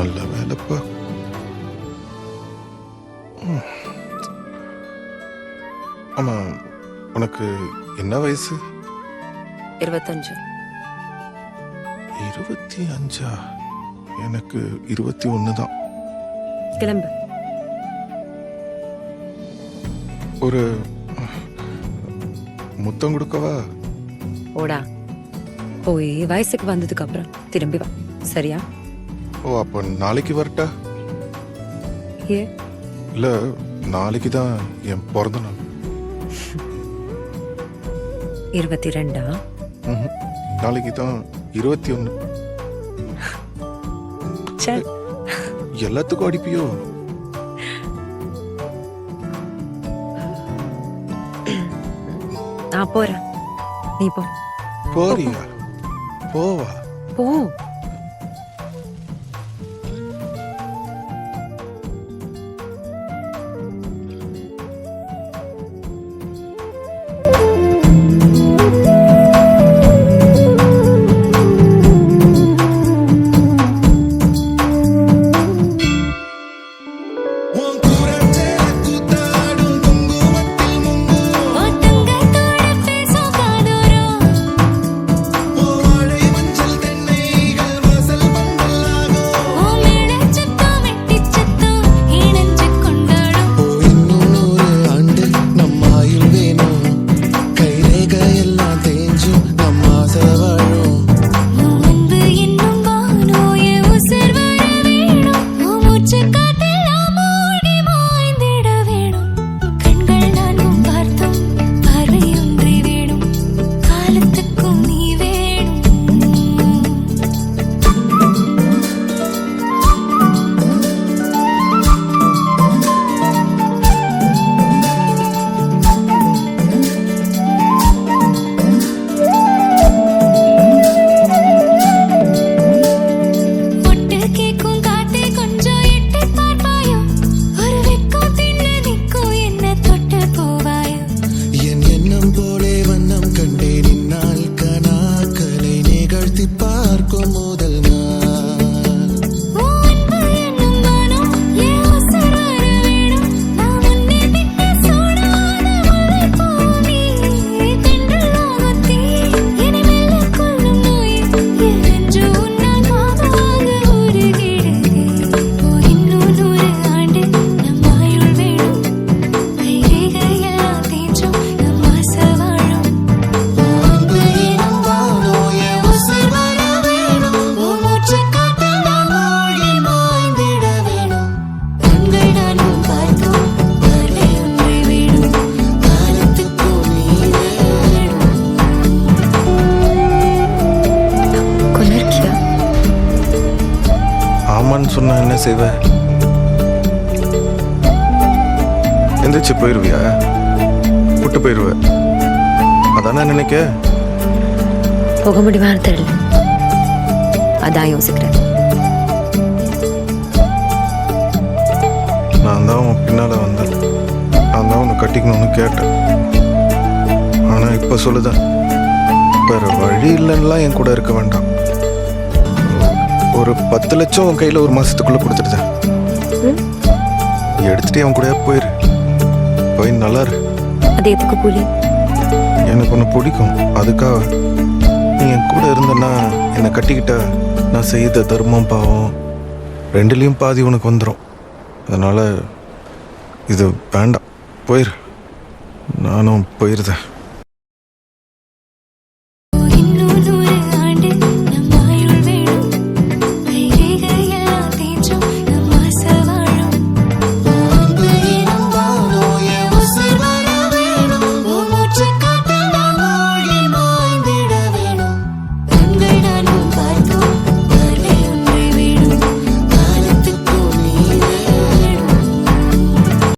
நல்ல வேலைப்பா. ம். ஆமா உனக்கு என்ன வயசு? இருபத்தஞ்சு. இருபத்தி அஞ்சா? எனக்கு இருபத்தி ஒன்று தான். கிளம்பு. ஒரு முத்தம் கொடுக்கவா? ஓடா. போய் வயசுக்கு வந்ததுக்கு அப்புறம் திரும்பி வா. சரியா? ஓ அப்போ நாளைக்கு வரட்டா? ஏ? இல்லை நாளைக்கு தான் என் பிறந்த நாள். இருபத்தி ரெண்டா ம்ஹும். நாளைக்கு தான் இருபத்தி ஒன்று சரி எல்லாத்துக்கும் அடிப்பியோ? நான் போறேன். நீ போ. போறியா? போவா? போ. சொன்னா என்ன செய்வ? எந்திரிச்சு போயிருவியா? விட்டு போயிருவ. அதானே நினைக்க? போக முடியுமான்னு தெரியல. அதான் யோசிக்கிறேன். நான் தான் உன் பின்னால வந்தேன். நான் தான் உன்னை கட்டிக்கணும்னு கேட்டேன். ஆனா இப்ப சொல்லுதேன். வேற வழி இல்லைன்னுலாம் என் கூட இருக்க வேண்டாம். ஒரு பத்து லட்சம் உன் கையில ஒரு மாசத்துக்குள்ள கொடுத்துடுதேன் ம்? எடுத்துட்டு அவன் கூட போயிரு. போய் நல்லா இரு. அது எதுக்கு கூலி? எனக்கு ஒன்று பிடிக்கும். அதுக்காக நீ என் கூட இருந்தன்னா என்னை கட்டிக்கிட்ட நான் செய்த தர்மம் பாவம் ரெண்டுலேயும் பாதி உனக்கு வந்துடும் அதனால் இது வேண்டாம். போயிரு. நானும் போயிருந்தேன்